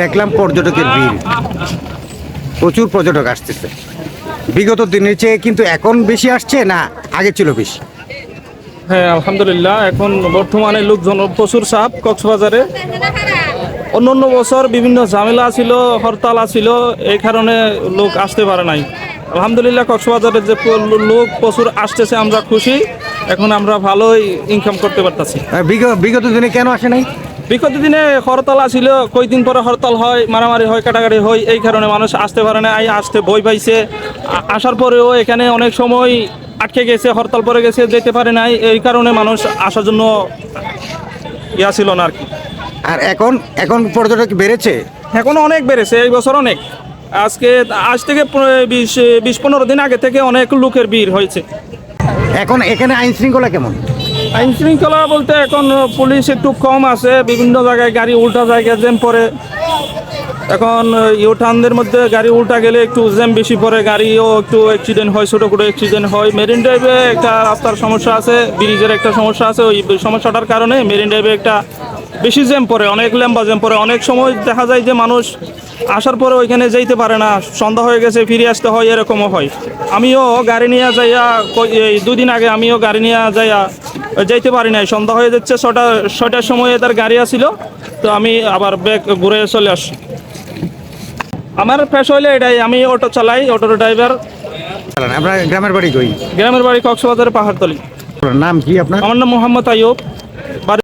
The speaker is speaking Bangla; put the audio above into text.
দেখলাম পর্যটকের ভিড়। প্রচুর পর্যটক আসতেছে। বিগত দিনের চেয়ে কিন্তু এখন বেশি আসছে না আগে ছিল বেশি? হ্যাঁ আলহামদুলিল্লাহ। এখন বর্তমানে লোকজন প্রচুর চাপ কক্সবাজারে। অন্য অন্য বছর বিভিন্ন ঝামেলা ছিল হরতাল ছিল এই কারণে লোক আসতে পারে নাই। আলহামদুলিল্লাহ কক্সবাজারে যে লোক প্রচুর আসতেছে আমরা খুশি। এখন আমরা ভালোই ইনকাম করতে পারতেছি। বিগত দিনে কেন আসে নাই? বিগত দিনে হরতাল ছিল কয়েকদিন পরে হরতাল হয় মারামারি হয় কাটাকাটি হয় এই কারণে মানুষ আসতে পারে না এই আসতে বই পাইছে। আসার পরেও এখানে অনেক সময় আটকে গেছে হরতাল পরে গেছে যেতে পারে নাই এই কারণে মানুষ আসার জন্য ইয়া ছিল না আর কি। আর এখন এখন পর্যটক বেড়েছে? এখন অনেক বেড়েছে এই বছর অনেক। আজকে আজ থেকে বিশ বিশ পনেরো দিন আগে থেকে অনেক লোকের ভিড় হয়েছে। এখন এখানে আইন শৃঙ্খলা কেমন? আইন শৃঙ্খলা বলতে এখন পুলিশ একটু কম আছে, বিভিন্ন জায়গায় গাড়ি উল্টা জায়গায় জ্যাম পড়ে। এখন ইউটার্নদের মধ্যে গাড়ি উল্টা গেলে একটু জ্যাম বেশি পড়ে, গাড়িও একটু অ্যাক্সিডেন্ট হয় ছোটো করে অ্যাক্সিডেন্ট হয়। মেরিন ড্রাইভে একটা রাস্তার সমস্যা আছে ব্রিজের একটা সমস্যা আছে, ওই সমস্যাটার কারণে মেরিন ড্রাইভে একটা বেশি জ্যাম পড়ে, অনেক লম্বা জ্যাম পড়ে। অনেক সময় দেখা যায় যে মানুষ আসার পরে ওইখানে যাইতে পারে না, সন্ধ্যা হয়ে গেছে, ফিরে আসতে হয়, এরকমও হয়। আমিও গাড়ি নিয়ে যাইয়া দুদিন আগে আমিও গাড়ি নিয়ে যাইয়া যাইতে পারি নাই। সন্ধ্যা হয়ে যাচ্ছে ছটা ছটার সময় তার গাড়ি আসিল। তো আমি আবার ব্যাগ ঘুরে চলে আসি। আমার ফ্রেশ হইলে এটাই আমি অটো চালাই অটোর ড্রাইভার। আপনার গ্রামের বাড়ি কই? গ্রামের বাড়ি কক্সবাজারের পাহাড়তলি। নাম কি আপনার? আমার নাম মোহাম্মদ আইয়ুব।